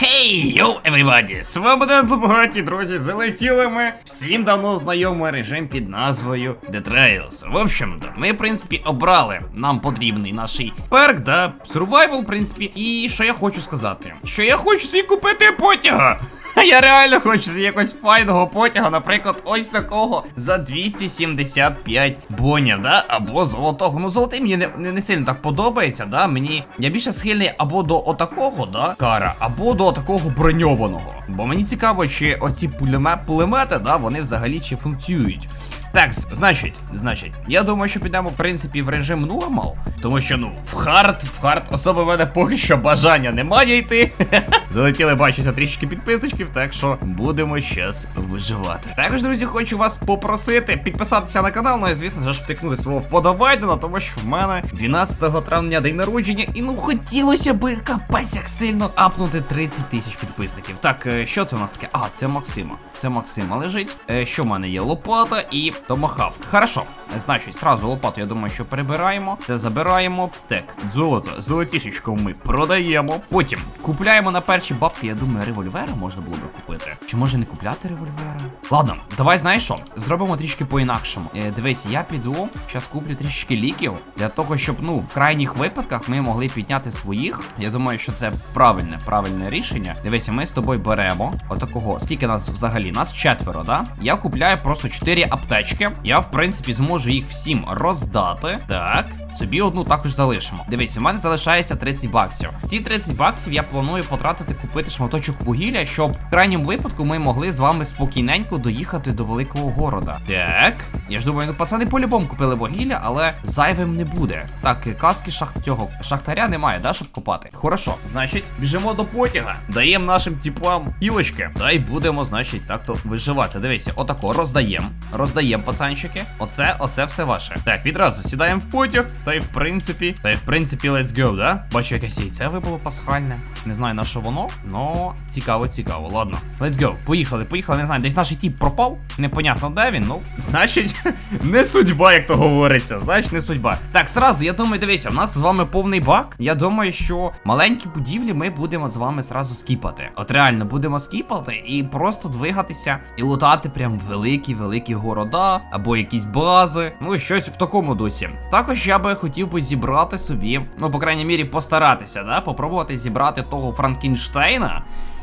Хей, йоу, everybody! З вами Ден Забагаті, друзі, залетіли ми. Всім давно знайомий режим під назвою The Trails. В общем-то, ми, в принципі, обрали нам потрібний наш перк, да, survival, в принципі. І що я хочу сказати? Що я хочу собі купити потяга. Я реально хочу з якогось файного потяга, наприклад, ось такого за 275 бонів, да? Або золотого. Ну, золотий мені не, не, не сильно так подобається, да? Мені я більше схильний або до отакого, да, кара, або до такого броньованого. Бо мені цікаво, чи оці пулеме, пулемети, да, вони взагалі чи функціюють. Так, значить, значить, я думаю, що підемо, в принципі, в режим нормал, тому що, ну, в хард, в хард, особи мене поки що бажання немає йти. Залетіли, бачуся, трішки підписочків, так що будемо щас виживати. Також, друзі, хочу вас попросити підписатися на канал, ну і звісно ж втикнути свого вподобайдена, тому що в мене 12 травня день народження, і ну хотілося би капець як сильно апнути 30 тисяч підписників. Так, е, що це у нас таке? А, це Максима. Це Максима лежить. Е, Що в мене є? Лопата і томахавк. Хорошо. Значить, сразу лопату, я думаю, що прибираємо. Це забираємо. Так, золото, золотішечко ми продаємо. Потім купляємо на перші бабки. Я думаю, револьвера можна було би купити. Чи може не купляти револьвера? Ладно, давай знаєш що? Зробимо трішки по-інакшому. Е, дивись, я піду, зараз куплю трішки ліків для того, щоб ну в крайніх випадках ми могли підняти своїх. Я думаю, що це правильне, правильне рішення. Дивися, ми з тобою беремо отакого. Скільки нас взагалі? Нас четверо, да? Я купляю просто 4 аптечки. Я, в принципі, зможу їх всім роздати. Так, собі одну також залишимо. Дивись, у мене залишається 30 баксів. Ці 30 баксів я планую потратити купити шматочок вугілля, щоб в крайньому випадку ми могли з вами спокійненько доїхати до великого города. Так, я ж думаю, ну пацани по-любому купили вугілля, але зайвим не буде. Так, каски шахт цього шахтаря немає, да, щоб копати. Хорошо, значить, біжимо до потяга, даємо нашим тіпам пілочки, та й будемо, значить, так-то виживати. Дивися, отако роздаємо. Роздаємо, пацанчики. Оце, оце все ваше. Так, відразу сідаємо в потяг, та й в принципі, та й в принципі, let's go, да? Бачу, якесь яйце випало пасхальне. Не знаю на що воно, но цікаво, цікаво. Ладно, let's go. Поїхали, поїхали. Не знаю, десь наш тіп пропав. Непонятно, де він. Ну, значить, не судьба, як то говориться. Значить, не судьба. Так, сразу, я думаю, дивися, в нас з вами повний бак. Я думаю, що маленькі будівлі ми будемо з вами зразу скіпати. От реально будемо скіпати і просто двигатися і лутати прям великі-великі города або якісь бази. Ну, щось в такому дусі. Також я би хотів би зібрати собі, ну, по крайній мірі, постаратися, да, попробувати зібрати того Франкенштейна.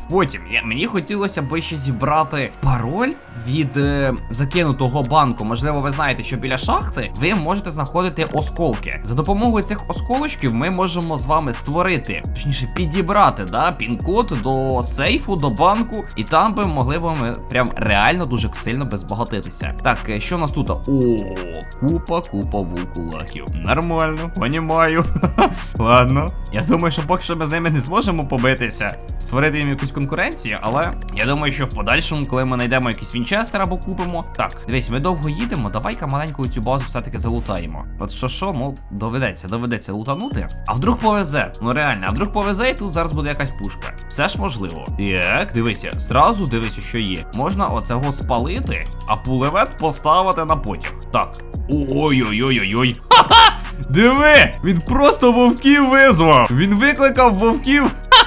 Потім я, мені хотілося би ще зібрати пароль від е, закинутого банку. Можливо, ви знаєте, що біля шахти ви можете знаходити осколки. За допомогою цих осколочків ми можемо з вами створити, точніше, підібрати да, пін-код до сейфу, до банку, і там би могли б ми прям реально дуже сильно безбагатитися. Так, е, що у нас тут? О, купа, купа вулкулаків. Нормально, понімаю. Ладно. Я думаю, що поки що ми з ними не зможемо побитися, створити їм якусь конкуренцію, але я думаю, що в подальшому, коли ми знайдемо якийсь вінчестер або купимо. Так, дивись, ми довго їдемо, давай-ка маленьку цю базу все-таки залутаємо. От що що, ну доведеться, доведеться лутанути. А вдруг повезе? Ну реально, а вдруг повезе, і тут зараз буде якась пушка. Все ж можливо. Так, дивися, зразу дивися, що є. Можна оцього спалити, а пулемет поставити на потяг. Так. Ой-ой-ой-ой-ой. Ха-ха! Диви! Він просто вовків визвав! Він викликав вовків.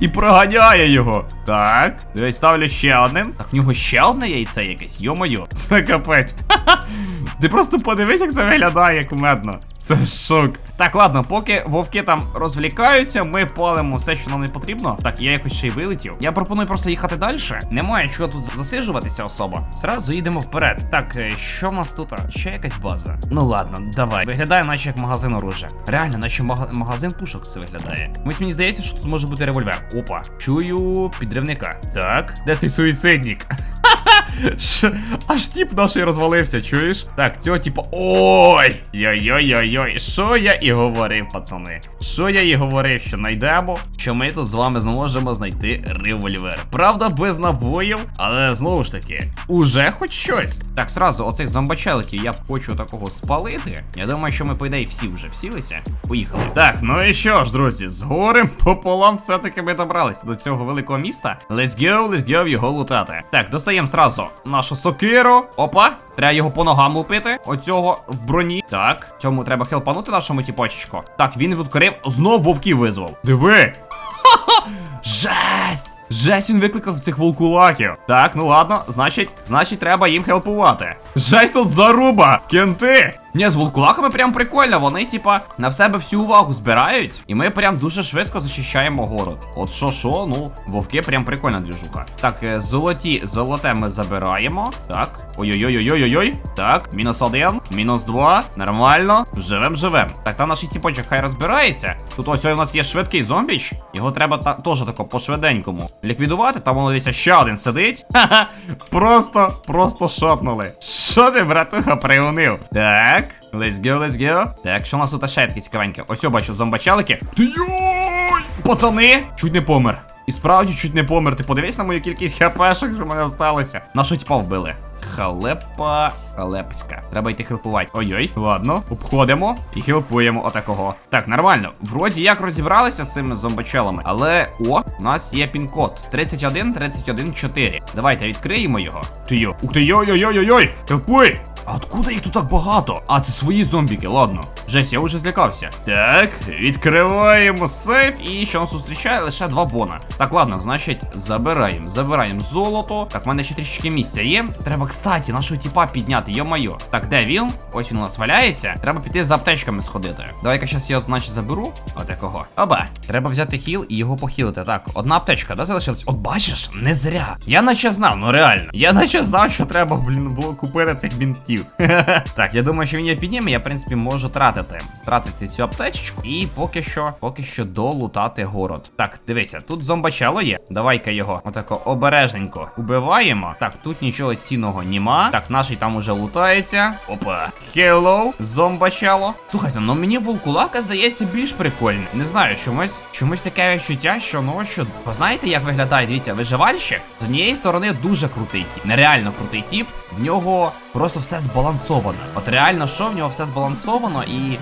І проганяє його. Так. Дивись, ставлю ще один. Так, в нього ще одне яйце якесь, йо-моє. Це капець. Ти просто подивись, як це виглядає кумедно. Це шок. Так, ладно, поки вовки там розвлікаються, ми палимо все, що нам не потрібно. Так, я якось ще й вилетів. Я пропоную просто їхати далі. Немає чого тут засижуватися особа. Зразу їдемо вперед. Так, е, що в нас тут? Ще якась база. Ну ладно, давай. Виглядає, наче як магазин оружия. Реально, наче мага- магазин пушок це виглядає. Ось мені здається, що тут може бути револьвер. Опа. Чую підривника. Так, де цей суїцидник? Аж тіп наш розвалився, чуєш? Так, цього типа. Ой! Йой-йой-йой-йой. Що я і говорив, пацани? Що я і говорив, що знайдемо? Що ми тут з вами зможемо знайти револьвер. Правда, без набоїв, але знову ж таки, уже хоч щось. Так, сразу, оцих зомбачеликів я хочу такого спалити. Я думаю, що ми, по ідеї, всі вже всілися. Поїхали. Так, ну і що ж, друзі, з горем пополам все-таки ми добралися до цього великого міста. Let's go, let's go його лутати. Так, достаємо сразу нашу сокиру. Опа. Треба його по ногам лупити. Оцього в броні. Так, цьому треба хелпанути нашому тіпочечку. Так, він відкрив, знов вовків визвав. Диви! Жесть! Жесть, він викликав цих волкулаків. Так, ну ладно, значить, значить, треба їм хелпувати. Жесть тут заруба! Кенти! Ні, з волкулаками прям прикольно. Вони, типа, на себе всю увагу збирають, і ми прям дуже швидко зачищаємо город. От що, що, ну, вовки прям прикольна двіжуха. Так, е, золоті, золоте ми забираємо. Так. Ой-ой-ой-ой-ой-ой. Так, мінус один, мінус два. Нормально. Живем, живем. Так, та наш тіпочок хай розбирається. Тут ось у нас є швидкий зомбіч. Його треба та теж тако по швиденькому ліквідувати. Там воно дивіться ще один сидить. Ха-ха. Просто, просто шотнули. Що ти, братуха, приунив? Так. Let's go, let's go. Так, що у нас тут ще таке цікавеньке? Ось я бачу зомбачалики. Йой! Пацани! Чуть не помер. І справді чуть не помер. Ти подивись на мою кількість хпшок, що в мене залишилося. Нашого тіпа вбили. Халепа халепська. Треба йти хелпувати. Ой-ой, ладно, обходимо і хелпуємо отакого. Так, нормально. Вроді як розібралися з цими зомбачелами, але о, у нас є пін-код 31 31 4. Давайте відкриємо його. Ти йо. Ух ти йой-йой-йой-йой! Хелпуй! А откуда їх тут так багато? А, це свої зомбіки, ладно. Жесть, я вже злякався. Так, відкриваємо сейф і що нас зустрічає лише два бона. Так, ладно, значить, забираємо. Забираємо золото. Так, в мене ще трішечки місця є. Треба, кстати, нашого тіпа підняти, йо-майо. Так, де він? Ось він у нас валяється. Треба піти за аптечками сходити. Давай-ка щас я, значить, заберу. Отакого. Оба. Треба взяти хіл і його похилити. Так, одна аптечка, да, залишилась? От бачиш, не зря. Я наче знав, ну реально. Я наче знав, що треба, блін, було купити цих бінтів. так, я думаю, що він її підніме, я, в принципі, можу тратити. Тратити цю аптечку. І поки що, поки що долутати город. Так, дивися, тут зомбачало є. Давай-ка його отако обережненько убиваємо. Так, тут нічого цінного нема. Так, наший там уже лутається. Опа. Хеллоу, зомбачало. Слухайте, ну мені вулкулака здається більш прикольним. Не знаю, чомусь чомусь таке відчуття, що ну що. Познаєте, як виглядає? Дивіться, виживальщик з однієї сторони дуже крутий тіп. Нереально крутий тіп. В нього просто все збалансовано. От реально, що в нього все збалансовано і.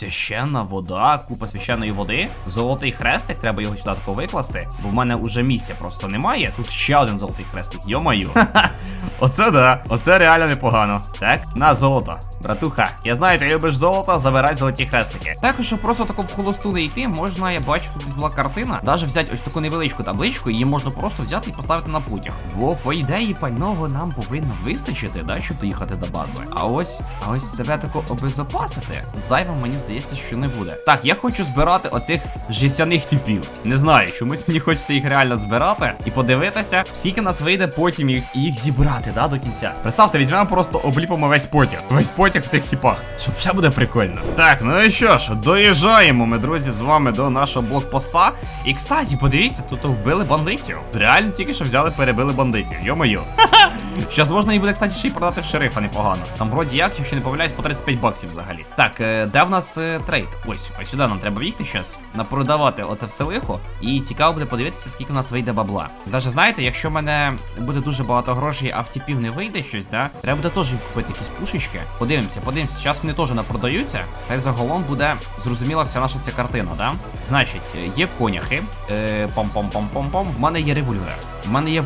Священна вода, купа священної води. Золотий хрестик, треба його сюди тако викласти, бо в мене уже місця просто немає. Тут ще один золотий хрестик, йо-маю. Оце да, оце реально непогано. Так, на золото. Братуха, я знаю, ти любиш золото, забирай золоті хрестики. Також, щоб просто тако в холосту не йти, можна, я бачу, тут була картина. Даже взяти ось таку невеличку табличку, її можна просто взяти і поставити на путях. Бо, по ідеї, пального нам повинно вистачити, да, щоб доїхати до бази. А ось, а ось себе тако обезопасити. Зайвим мені здається, що не буде. Так, я хочу збирати оцих жестяних типів. Не знаю, чомусь мені хочеться їх реально збирати і подивитися, скільки нас вийде потім їх, їх зібрати, да, до кінця. Представте, візьмемо просто обліпимо весь потяг. Весь потяг в цих типах. Щоб все буде прикольно. Так, ну і що ж, доїжджаємо ми, друзі, з вами до нашого блокпоста. І кстати, подивіться, тут вбили бандитів. Реально тільки що взяли, перебили бандитів. Йо-моє. Щас можна і буде, кстати, ще й продати в шерифа непогано. Там вроді як, якщо не помиляюсь, по 35 баксів взагалі. Так, е, де в нас трейд? Ось, ось сюди нам треба їхати щас. Напродавати оце все лихо. І цікаво буде подивитися, скільки у нас вийде бабла. Даже знаєте, якщо в мене буде дуже багато грошей, а в типів не вийде щось, да? Треба буде теж купити якісь пушечки. Подивимося, подивимося. Зараз вони теж не продаються. Та й загалом буде зрозуміла вся наша ця картина, да? Значить, е, є коняхи. Е, пом-пом-пом-пом-пом. В мене є револьвер. У мене є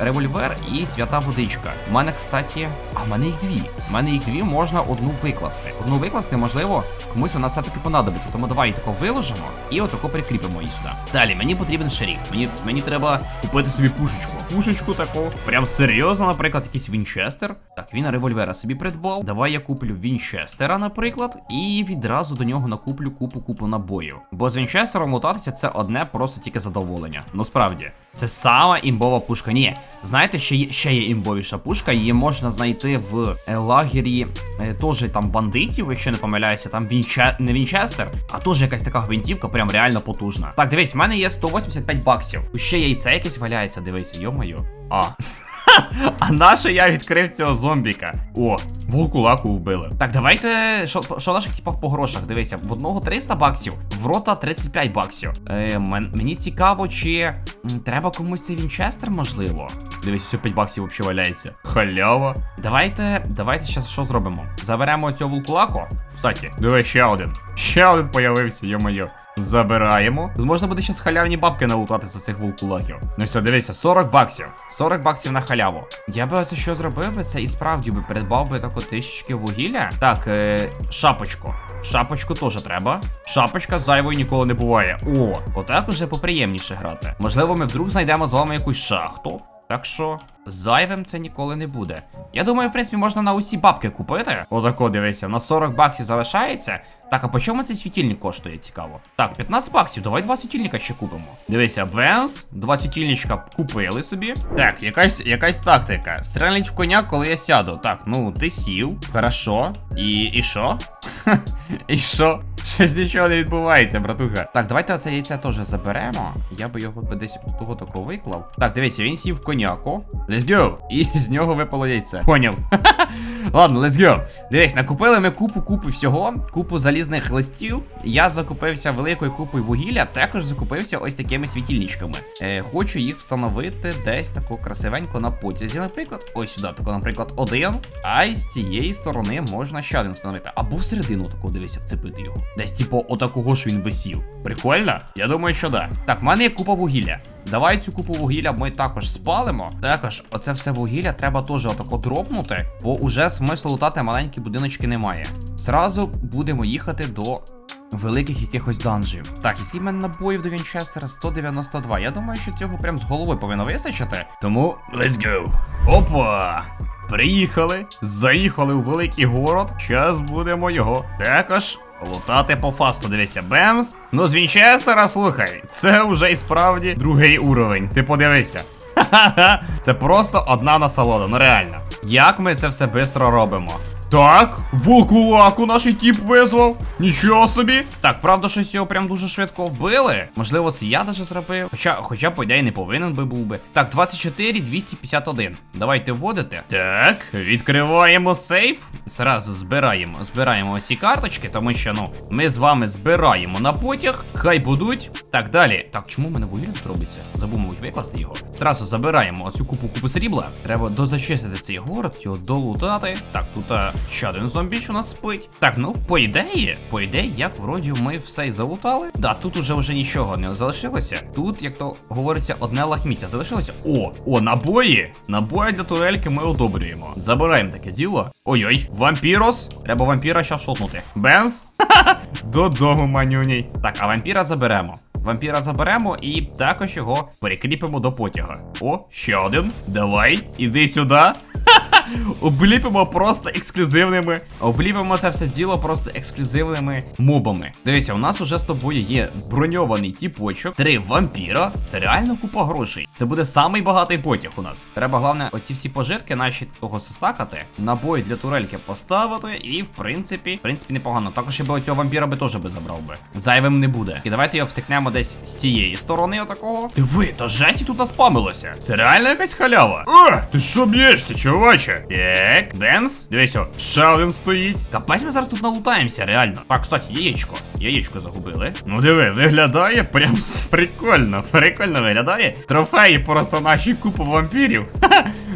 револьвер і свята водичка. У мене, кстати, а в мене їх дві. У мене їх дві можна одну викласти. Одну викласти, можливо, комусь вона все-таки понадобиться. Тому давай її тако виложимо і отако прикріпимо її сюди. Далі, мені потрібен шеріф. Мені, мені треба купити собі пушечку. Пушечку таку. Прям серйозно, наприклад, якийсь Вінчестер. Так, він револьвера собі придбав. Давай я куплю Вінчестера, наприклад, і відразу до нього накуплю купу-купу набоїв. Бо з Вінчестером лутатися це одне просто тільки задоволення. Ну справді, це сама імбова пушка. Ні, знаєте, ще є, ще є імбовіша пушка, її можна знайти в е, лагері е, теж там бандитів, якщо не помиляюся, там Вінче... не Вінчестер, а теж якась така гвинтівка, прям реально потужна. Так, дивись, в мене є 185 баксів. Ще яйце якесь валяється, дивися, йо-моє. А. А наше я відкрив цього зомбіка. О, вулкулаку вбили. Так, давайте. Що, наших типах по грошах? Дивися, в одного 300 баксів, в рота 35 баксів. Е, мен, мені цікаво, чи треба комусь цей Вінчестер, можливо. Дивись, все 5 баксів взагалі валяється. Халява. Давайте, давайте зараз що зробимо? Заберемо цього вулкулаку. Кстати, диви, ще один. Ще один появився, йо-моє. Забираємо. Тут можна буде ще з халявні бабки налутати за цих вулкулаків. Ну все, дивися, 40 баксів. 40 баксів на халяву. Я би оце що зробив би, це і справді би придбав би таку тисячки вугілля. Так, е, шапочку. Шапочку теж треба. Шапочка зайвої ніколи не буває. О, отак уже поприємніше грати. Можливо, ми вдруг знайдемо з вами якусь шахту. Так що зайвим це ніколи не буде. Я думаю, в принципі, можна на усі бабки купити. Отако, дивися, на 40 баксів залишається. Так, а по чому цей світильник коштує? Цікаво. Так, 15 баксів, давай два світильника ще купимо. Дивися, Бенс, два світильничка купили собі. Так, якась якась тактика. Стрелять в коня, коли я сяду. Так, ну ти сів. Хорошо. І і що? І що? Щось нічого не відбувається, братуха. Так, давайте оце яйце теж заберемо. Я би його десь того такого виклав. Так, дивіться, він сів в коняку. Let's go. І з нього випало яйце. Поняв. Ладно, let's go. Дивись, накупили ми купу купу всього, купу залізних листів. Я закупився великою купою вугілля, також закупився ось такими світильничками. Е, хочу їх встановити десь тако красивенько на потязі. Наприклад, ось сюди, тако, наприклад, один. А з цієї сторони можна ще один встановити. Або всередину такого дивися, вцепити його. Десь, типу, отакого ж він висів. Прикольно? Я думаю, що да. Так, в мене є купа вугілля. Давай цю купу вугілля ми також спалимо. Також оце все вугілля треба теж отако дропнути, бо уже смислу лутати маленькі будиночки немає. Зразу будемо їхати до великих якихось данжів. Так, і скільки мене набоїв до Вінчестера 192. Я думаю, що цього прям з голови повинно вистачити. Тому let's go. Опа! Приїхали, заїхали у великий город. Зараз будемо його також лутати по фасту. Дивися, Бемс. Ну, з Вінчестера, слухай, це вже і справді другий уровень. Ти подивися. Це просто одна насолода, ну реально. Як ми це все швидко робимо? Так, вулкулаку наш тіп визвав. Нічого собі. Так, правда, щось його прям дуже швидко вбили. Можливо, це я даже зробив. Хоча, хоча по ідеї не повинен би був би. Так, 24, 251. Давайте вводити. Так, відкриваємо сейф. Зразу збираємо, збираємо ось ці карточки, тому що, ну, ми з вами збираємо на потяг. Хай будуть. Так, далі. Так, чому в мене вугілля тут робиться? Забув, мабуть, викласти його. Зразу забираємо оцю купу купу срібла. Треба дозачистити цей город, його долутати. Так, тут а, ще один зомбіч у нас спить. Так, ну, по ідеї, по ідеї, як вроді ми все й залутали. Да, тут уже вже нічого не залишилося. Тут, як то говориться, одне лахміття залишилося. О, о, набої! Набої для турельки ми одобрюємо. Забираємо таке діло. Ой-ой, вампірос. Треба вампіра ще шотнути. Бемс. Додому, манюній. Так, а вампіра заберемо. Вампіра заберемо і також його перекріпимо до потяга. О, ще один. Давай, іди сюди. Обліпимо просто ексклюзивними. Обліпимо це все діло просто ексклюзивними мобами. Дивіться, у нас уже з тобою є броньований тіпочок, три вампіра. Це реально купа грошей. Це буде самий багатий потяг у нас. Треба, головне, оці всі пожитки наші того состакати, набої для турельки поставити, і в принципі, в принципі, непогано. Також я би оцього вампіра би теж би забрав би. Зайвим не буде. І давайте його втикнемо десь з цієї сторони, отакого. Диви, та жесть тут наспамилося. Це реально якась халява. О, ти що б'єшся, чуваче? Так, Денс, дивися, ще один стоїть. Капець ми зараз тут налутаємося, реально. Так, кстати, яєчко. Яєчко загубили. Ну диви, виглядає прям прикольно. Прикольно виглядає. Трофеї просто наші купу вампірів.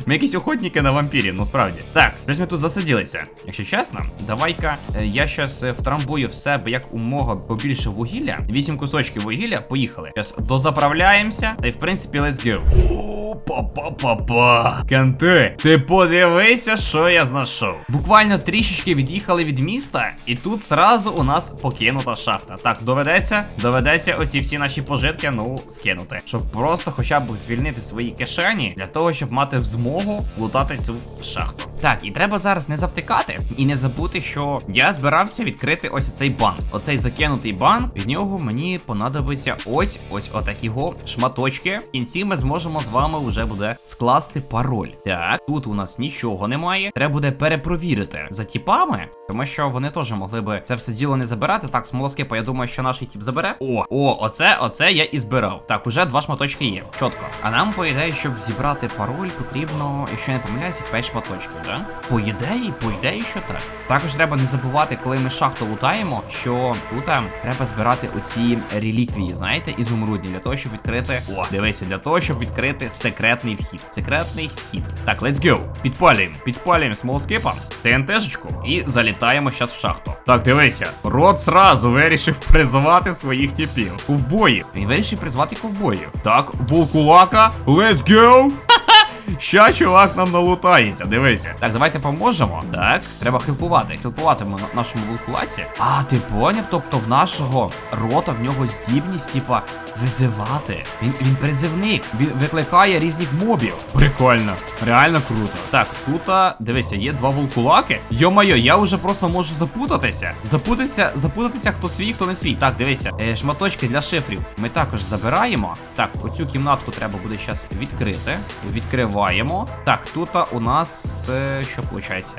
Ми якісь охотники на вампірів, ну справді. Так, десь ми тут засиділися. Якщо чесно, давай-ка е, я щас е, втрамбую в себе як умога побільше вугілля. Вісім кусочків вугілля, поїхали. Зараз дозаправляємося. Та й в принципі, let's go. О, па-па-па-па. Канти, ти подивися, що я знайшов. Буквально трішечки від'їхали від міста, і тут зразу у нас покинута шахта. Так, доведеться, доведеться оці всі наші пожитки, ну, скинути. Щоб просто хоча б звільнити свої кишені для того, щоб мати змогу лутати цю шахту. Так, і треба зараз не завтикати і не забути, що я збирався відкрити ось цей банк. Оцей закинутий банк. Від нього мені понадобиться ось ось отакі шматочки. В кінці ми зможемо з вами вже буде скласти пароль. Так, тут у нас нічого немає. Треба буде перепровірити за тіпами. Тому що вони теж могли би це все діло не забирати. Так, смолоскипа, я думаю, що наш тіп забере. О, о, оце, оце я і збирав. Так, уже два шматочки є. Чітко. А нам, по ідеї, щоб зібрати пароль, потрібно, якщо не помиляюся, 5 шматочків. так? По ідеї, по ідеї, що так. Також треба не забувати, коли ми шахту лутаємо, що тут ем, треба збирати оці реліквії, знаєте, ізумрудні, для того, щоб відкрити. О, дивися, для того, щоб відкрити секретний вхід. Секретний вхід. Так, let's go. Підпалюємо. Підпалюємо смолскипом, ТНТшечку і залітаємо зараз в шахту. Так, дивися. Рот сразу вирішив призвати своїх типів. Ковбоїв. Він вирішив призвати ковбоїв. Так, вулкулака, let's go! Ща чувак нам налутається, дивися. Так, давайте поможемо. Так, треба. Хелпуватимемо на нашому вулкулаці. А, ти поняв? Тобто в нашого рота в нього здібність, типа, визивати. Він він призивник. Він викликає різних мобів. Прикольно, реально круто. Так, тут, дивися, є два вулкулаки. Йо-майо, я вже просто можу запутатися. Запутатися, запутатися, хто свій, хто не свій. Так, дивися, е, шматочки для шифрів ми також забираємо. Так, оцю кімнатку треба буде зараз відкрити. Відкриваємо. Так, тут у нас що виходить?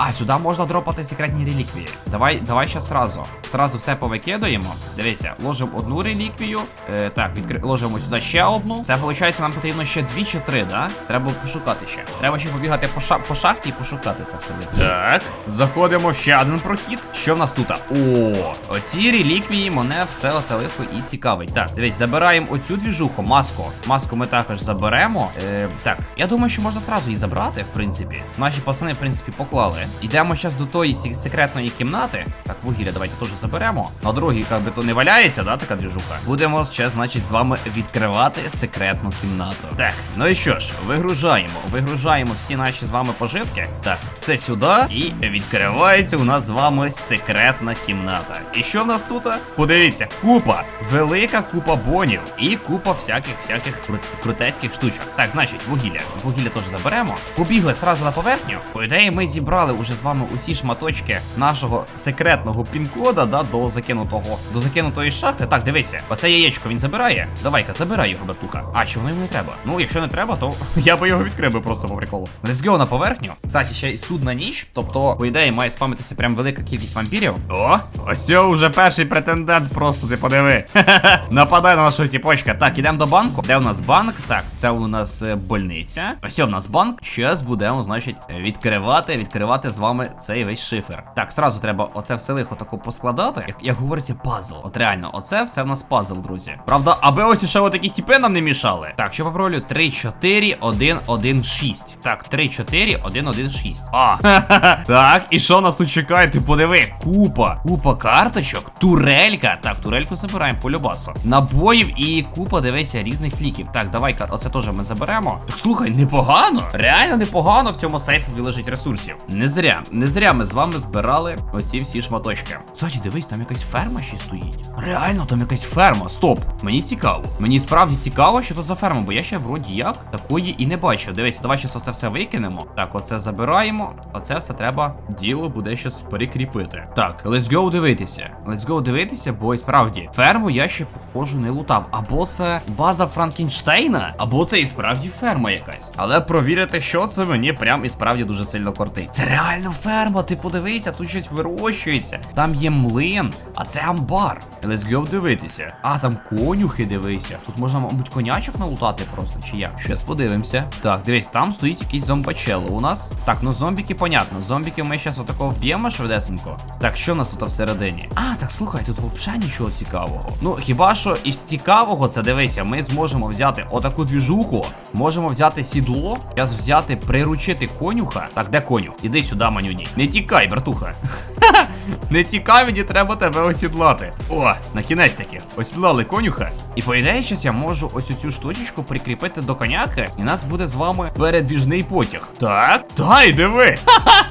А, сюди можна дропати секретні реліквії. Давай, давай ще сразу. Сразу все повикидуємо. Дивіться, ложимо одну реліквію. Е, так, відкри... ложимо сюди ще одну. Це виходить, нам потрібно ще дві чи три, да? Треба пошукати ще. Треба ще побігати по, ша... по шахті і пошукати це все. Так, заходимо в ще один прохід. Що в нас тут? О, оці реліквії мене все оце лихо і цікавить. Так, дивись, забираємо оцю двіжуху, маску. Маску ми також заберемо. Е, так, я думаю, що можна зразу її забрати, в принципі. Наші пацани, в принципі, поклали. Йдемо зараз до тої секретної кімнати. Так, вугілля давайте теж заберемо. На дорогі, як би то не валяється, да, така двіжуха. Будемо ще, значить, з вами відкривати секретну кімнату. Так, ну і що ж, вигружаємо. Вигружаємо всі наші з вами пожитки. Так, це сюди. І відкривається у нас з вами секретна кімната. І що в нас тут? Подивіться, купа, велика купа бонів і купа всяких всяких крут, крутецьких штучок. Так, значить, вугілля. Вугілля теж заберемо. Побігли сразу на поверхню. По ідеї, ми зібрали уже з вами усі шматочки нашого секретного пін-кода, да, до закинутого, до закинутої шахти. Так, дивися, оце яєчко він забирає. Давай-ка, забирай його, братуха. А, чи воно йому не треба? Ну, якщо не треба, то я би його відкрив би просто по приколу. Let's go на поверхню. Кстати, ще й судна ніч. Тобто, по ідеї, має спамитися прям велика кількість вампірів. О, ось вже перший претендент, просто ти подиви. Нападай на нашого тіпочка. Так, ідемо до банку. Де у нас банк? Так, це у нас е, больниця. Ось у нас банк. Щас будемо, значить, відкривати, відкривати з вами цей весь шифер. Так, сразу треба оце все лихо тако поскладати. Як, як говориться, пазл. От реально, оце все в нас пазл, друзі. Правда, аби ось ще отакі тіпи нам не мішали. Так, що попробую? 3, 4, 1, 1, 6. Так, 3, 4, 1, 1, 6. А, так, і що нас тут чекає? Ти подиви. Купа, купа карточок, турелька. Так, турельку забираємо по любасу. Набоїв і купа, дивися, різних ліків. Так, давай-ка, оце теж ми заберемо. Так слухай, непогано. Реально непогано в цьому сейфі лежить ресурсів. Не зря, не зря ми з вами збирали оці всі шматочки. Кстати, дивись, там якась ферма ще стоїть. Реально, там якась ферма. Стоп. Мені цікаво. Мені справді цікаво, що то за ферма, бо я ще вроді як такої і не бачив. Дивись, давай щас оце все викинемо. Так, оце забираємо. Оце все треба. Діло буде щось перекріпити. Так, let's go дивитися. Let's go дивитися, бо і справді ферму я ще похожу не лутав. Або це база Франкенштейна, або це і справді ферма якась. Але провірити, що це мені прям і справді дуже сильно кортить. Це реально ферма, ти подивися, тут щось вирощується. Там є млин, а це амбар. Let's go дивитися. А там конюхи, дивися. Тут можна, мабуть, конячок налутати просто, чи як? Щас подивимося. Так, дивись, там стоїть якийсь зомбачело у нас. Так, ну зомбіки, понятно. Зомбіки ми зараз отако вб'ємо швидесенько. Так, що в нас тут всередині? А, так слухай, тут взагалі нічого цікавого. Ну, хіба що із цікавого, це дивися, ми зможемо взяти отаку двіжуху, можемо взяти сідло, зараз взяти, приручити конюха. Так, де конюх? Іди сюди, манюні. Не тікай, братуха. Не тікай, мені треба тебе осідлати. О, на кінець таки. Осідлали конюха. І по ідеї, щас я можу ось цю штучечку прикріпити до коняки, і нас буде з вами передвіжний потяг. Так, дай, диви. Ха-ха!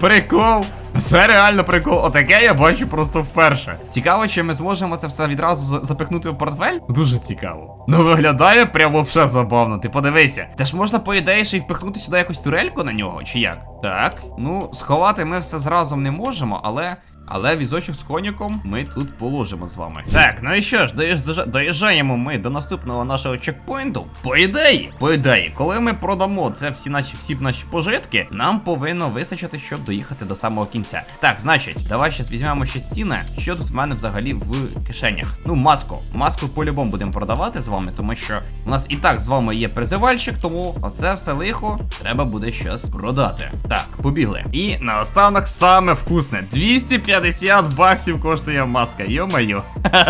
Прикол. Це реально прикол. Отаке я бачу просто вперше. Цікаво, чи ми зможемо це все відразу запихнути в портфель? Дуже цікаво. Ну виглядає прямо вообще забавно. Ти подивися. Це ж можна, по ідеї, ще й впихнути сюди якусь турельку на нього, чи як? Так. Ну, сховати ми все зразу не можемо, але. Але візочок з коняком ми тут положимо з вами. Так, ну і що ж, доїжджаємо ми до наступного нашого чекпоінту. По ідеї, по ідеї, коли ми продамо це всі наші всі наші пожитки, нам повинно вистачити, щоб доїхати до самого кінця. Так, значить, давай щас візьмемо ще стіни. Що тут в мене взагалі в кишенях? Ну, маску. Маску по-любому будемо продавати з вами, тому що у нас і так з вами є призивальщик, тому оце все лихо треба буде щас продати. Так, побігли. І наостанок саме вкусне. 250 баксів коштує маска, йо-моє.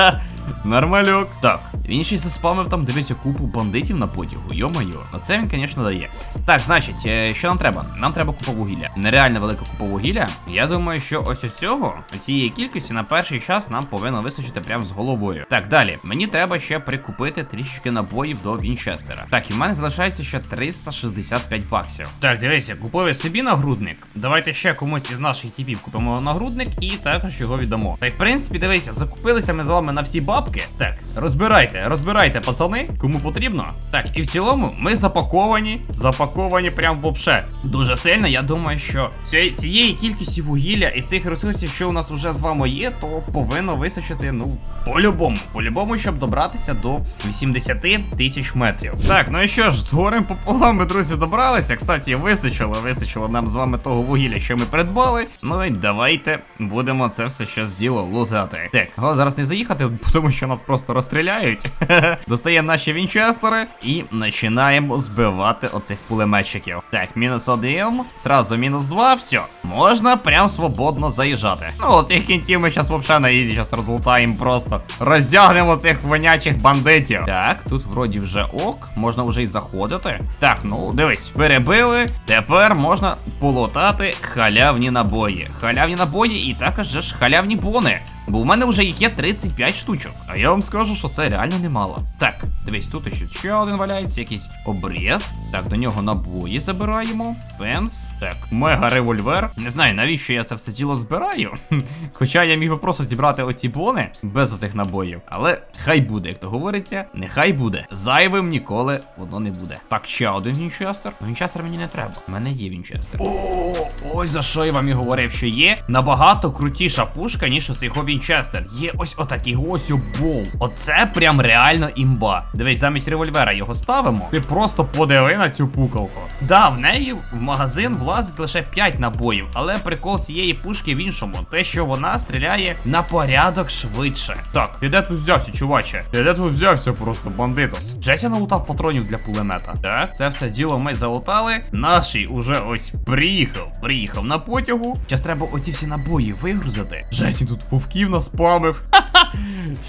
Нормальок. Так, він ще й заспамив там, дивися, купу бандитів на потягу. Йо-моє. Ну це він, звісно, дає. Так, значить, е, що нам треба? Нам треба купа вугілля. Нереально велика купа вугілля. Я думаю, що ось ось цього, цієї кількості на перший час нам повинно вистачити прям з головою. Так, далі. Мені треба ще прикупити трішечки набоїв до Вінчестера. Так, і в мене залишається ще 365 баксів. Так, дивися, купив собі нагрудник. Давайте ще комусь із наших типів купимо нагрудник і також його віддамо. Та й в принципі, дивися, закупилися ми з вами на всі бабки. Так, розбирайте, розбирайте, пацани, кому потрібно. Так, і в цілому ми запаковані, запаковані прям вообще. Дуже сильно. Я думаю, що цієї, кількості вугілля і цих ресурсів, що у нас вже з вами є, то повинно вистачити, ну, по-любому, по-любому, щоб добратися до 80 тисяч метрів. Так, ну і що ж, з горем пополам ми, друзі, добралися. Кстати, вистачило, вистачило нам з вами того вугілля, що ми придбали. Ну і давайте будемо це все ще з діло лутати. Так, зараз не заїхати, тому що нас просто розстріляють. Достаємо наші вінчестери і починаємо збивати оцих пулеметчиків. Так, мінус один, сразу мінус два, все. Можна прям свободно заїжджати. Ну, оцих кінтів ми зараз взагалі на ізі зараз розлутаємо просто. Роздягнемо цих вонячих бандитів. Так, тут вроді вже ок, можна вже й заходити. Так, ну дивись, перебили. Тепер можна полотати халявні набої. Халявні набої і також же ж халявні бони. Бо в мене вже їх є 35 штучок. А я вам скажу, що це реально немало. Так, дивись, тут ще один валяється, якийсь обріз. Так, до нього набої забираємо. Пемс. Так, мега револьвер. Не знаю, навіщо я це все діло збираю. Хоча я міг би просто зібрати оці бони без оцих набоїв. Але хай буде, як то говориться, нехай буде. Зайвим ніколи воно не буде. Так, ще один вінчестер. Ну, вінчестер мені не треба. У мене є вінчестер. О, ось за що я вам і говорив, що є набагато крутіша пушка, ніж оцей його вінчестер. Є ось отакий ось бол. Оце прям реально імба. Дивись, замість револьвера його ставимо. Ти просто подиви на цю пукалку. Да, в неї в магазин влазить лише 5 набоїв, але прикол цієї пушки в іншому, те, що вона стріляє на порядок швидше. Так, ти де тут взявся, чуваче? Ти де тут взявся просто бандитос? Джесі налутав патронів для пулемета. Так, це все діло ми залутали. Наший уже ось приїхав. Приїхав на потягу. Зараз треба оці всі набої вигрузити. Джесі тут вовків наспамив.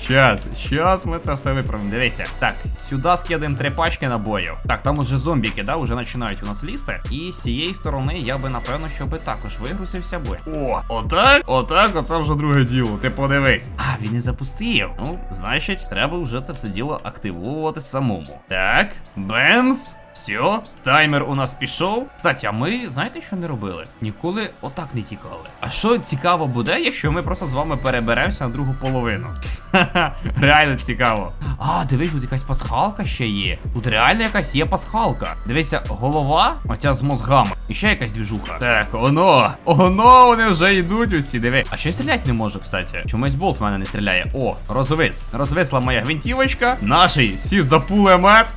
Щас, щас ми це все виправимо. Дивися. Так, сюди скидаємо три пачки набоїв. Так, там уже зомбіки, да, вже починають у нас лізти. І з цієї сторони я би напевно, щоби також вигрузився би. О, отак, отак, оце вже друге діло. Ти подивись. А, він не запустив. Ну, значить, треба вже це все діло активувати самому. Так, бемс. Все, таймер у нас пішов. Кстати, а ми знаєте, що не робили? Ніколи отак не тікали. А що цікаво буде, якщо ми просто з вами переберемося на другу половину? Ха-ха, реально цікаво. А, дивись, тут якась пасхалка ще є. Тут реально якась є пасхалка. Дивися, голова, оця з мозгами. І ще якась двіжуха. Так, оно, оно, вони вже йдуть усі. Диви. А ще стріляти не можу, кстати. Чомусь болт в мене не стріляє. О, розвис. Розвисла моя гвинтівочка. Наший сів за.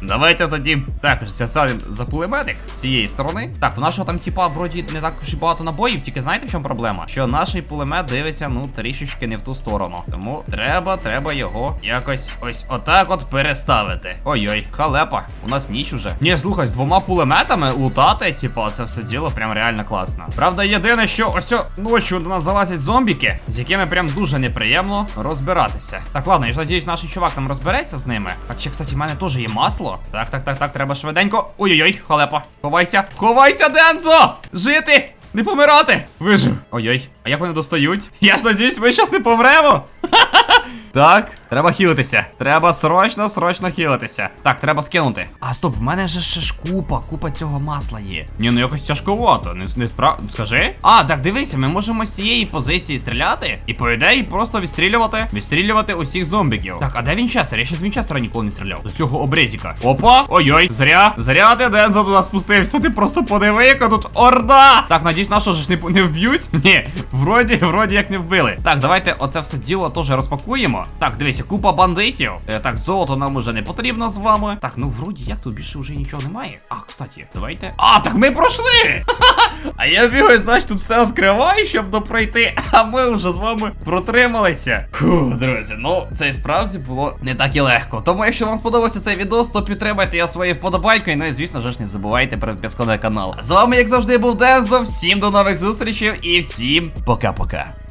Давайте тоді також сядемо за пулеметик з цієї сторони. Так, в нашого там, типа, вроді не так і багато набоїв, тільки знаєте, в чому проблема? Що наш пулемет дивиться, ну, трішечки не в ту сторону. Тому треба, треба його якось ось отак от переставити. Ой-ой, халепа, у нас ніч уже. Ні, слухай, з двома пулеметами лутати, типа, це все діло прям реально класно. Правда, єдине, що ось ночі до нас залазять зомбіки, з якими прям дуже неприємно розбиратися. Так, ладно, я ж надіюсь, наш чувак там розбереться з ними. Так, ще, кстати, в мене теж є масло. Так, так, так, так, треба швиденько. Ой-ой-ой, халепа. Ховайся. Ховайся, Дензо! Жити! Не помирати! Вижив. Ой-ой, а як вони достають? Я ж надіюсь, ми щас не помремо. Так, треба хілитися. Треба срочно, срочно хілитися. Так, треба скинути. А стоп, в мене же ще ж купа, купа цього масла є. Ні, ну якось тяжковато. Не, не справ... Скажи? А, так дивися, ми можемо з цієї позиції стріляти. І по ідеї просто відстрілювати, відстрілювати усіх зомбіків. Так, а де Вінчестер? Я ще з Вінчестера ніколи не стріляв. До цього обрезіка. Опа! Ой-ой, зря. Зря ти Дензо туди спустився. Ти просто подиви, яка тут орда. Так, надіюсь, нашого ж не, не вб'ють. Ні, Вроді, вроді як не вбили. Так, давайте оце все діло теж розпакуємо. Так, дивіться, купа бандитів. Е, так, золото нам уже не потрібно з вами. Так, ну вроді як тут більше вже нічого немає. А, кстати, давайте. А, так ми пройшли! А я бігаю, значить, тут все відкриваю, щоб допройти. А ми вже з вами протрималися. Фу, друзі, ну це і справді було не так і легко. Тому, якщо вам сподобався цей відос, то підтримайте його своєю вподобайкою. Ну і звісно ж не забувайте про підписку на канал. З вами, як завжди, був Дензо. Всім до нових зустрічей і всім boca a boca